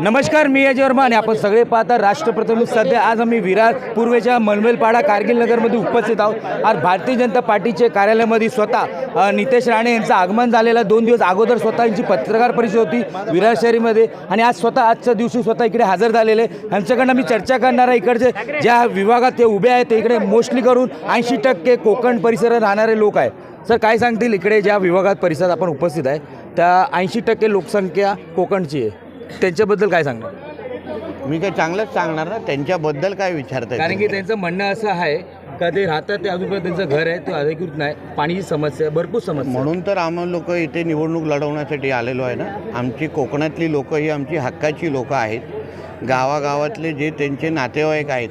नमस्कार मी अजय वर्मा आणि आपण सगळे पाहता राष्ट्रप्रथम सध्या आज आम्ही विरार पूर्वेच्या मनवेलपाडा कारगिल नगरमध्ये उपस्थित आहोत. आज भारतीय जनता पार्टीचे कार्यालयामध्ये स्वतः नितेश राणे यांचं आगमन झालेलं दोन दिवस अगोदर स्वतः यांची पत्रकार परिषद होती विरार शहरीमध्ये आणि आज स्वतः आजच्या दिवशी स्वतः इकडे हजर झालेले यांच्याकडनं मी चर्चा करणार आहे. इकडचे ज्या विभागात ते उभे आहेत ते इकडे मोस्टली करून ऐंशी टक्के कोकण परिसरात राहणारे लोक आहेत. सर काय सांगतील इकडे ज्या विभागात परिसरात आपण उपस्थित आहे? त्या ऐंशी टक्के लोकसंख्या कोकणची आहे. त्यांच्याबद्दल काय सांगणार? मी काय चांगलंच सांगणार ना त्यांच्याबद्दल काय विचारताय कारण की? त्यांचं म्हणणं असं आहे का ते राहतात ते अजूनपर्यंत त्यांचं घर आहे ते अधिकृत नाही. पाण्याची समस्या आहे, भरपूर समस्या आहे. म्हणून तर आम्ही लोक इथे निवडणूक लढवण्यासाठी आलेलो आहे ना. आमची कोकणातली लोक ही आमची हक्काची लोक आहेत. गावागावातले जे त्यांचे नातेवाईक आहेत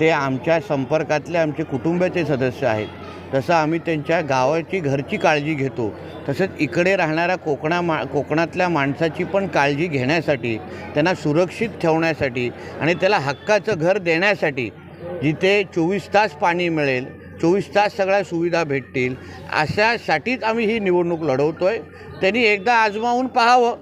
ते आमच्या संपर्कातले आमचे कुटुंबाचे सदस्य आहेत. तसं आम्ही त्यांच्या गावाची घरची काळजी घेतो. तसंच इकडे राहणाऱ्या कोकणा मा कोकणातल्या माणसाची पण काळजी घेण्यासाठी त्यांना सुरक्षित ठेवण्यासाठी आणि त्याला हक्काचं घर देण्यासाठी जिथे चोवीस तास पाणी मिळेल चोवीस तास सगळ्या सुविधा भेटतील अशासाठीच आम्ही ही निवडणूक लढवतो आहे त्यांनी एकदा आजमावून पाहावं.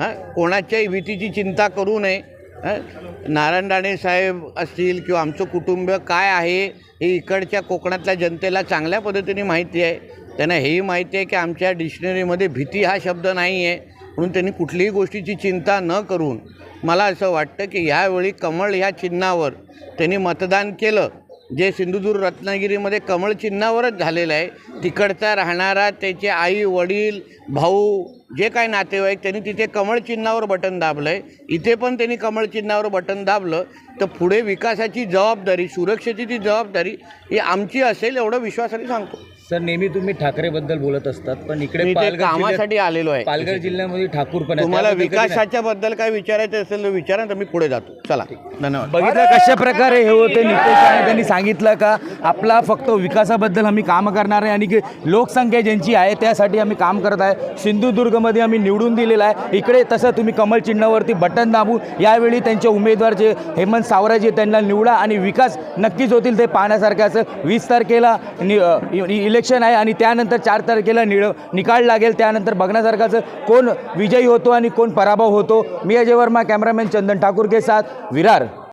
हां कोणाच्याही भीतीची चिंता करू नये. नारायण राणे साहेब असतील किंवा आमचं कुटुंब काय आहे हे इकडच्या कोकणातल्या जनतेला चांगल्या पद्धतीने माहिती आहे. त्यांना हेही माहिती आहे की आमच्या डिक्शनरीमध्ये भीती हा शब्द नाही आहे. म्हणून त्यांनी कुठलीही गोष्टीची चिंता न करून मला असं वाटतं की ह्यावेळी कमळ ह्या चिन्हावर त्यांनी मतदान केलं. जे सिंधुदुर्ग रत्नागिरीमध्ये कमळ चिन्हावरच झालेलं आहे तिकडचा राहणारा त्याचे आई वडील भाऊ जे काय नातेवाईक त्यांनी तिथे कमळ चिन्हावर बटन दाबलं आहे इथे पण त्यांनी कमळ चिन्हावर बटन दाबलं तर पुढे विकासाची जबाबदारी सुरक्षेची ती जबाबदारी ही आमची असेल एवढं विश्वासाने सांगतो. सर नेहमी तुम्ही ठाकरेबद्दल बोलत असतात पण मी इकडे पालघर जिल्ह्यात कामासाठी आलेलो आहे. पालघर जिल्ह्यामध्ये ठाकूर पण आहे. तुम्हाला त्याबद्दल कधी नाही? विकासाच्या बद्दल काय विचारायचं असेल तर विचारा तर मी पुढे जातो. चला धन्यवाद. बघितलं कशा प्रकारे हे होते नितेश राणे त्यांनी सांगितलं का आपला फक्त विकासाबद्दल आम्ही काम करणार आहे आणि की लोकसंख्या ज्यांची आहे त्यासाठी आम्ही काम करत आहे. सिंधुदुर्गमध्ये आम्ही निवडून दिलेलं आहे. इकडे तसं तुम्ही कमल चिन्हावरती बटन दाबून यावेळी त्यांचे उमेदवार जे हेमंत सावराजे त्यांना निवडा आणि विकास नक्कीच होतील ते पाहण्यासारखे असं. वीस तारखेला नि अ, इ- इलेक्शन आहे आणि त्यानंतर चार तारखेला निळ निकाल लागेल. त्यानंतर बघण्यासारखाचं कोण विजयी होतो आणि कोण पराभव होतो. मी अजय वर्मा कॅमेरामॅन चंदन ठाकूर के साथ विरार.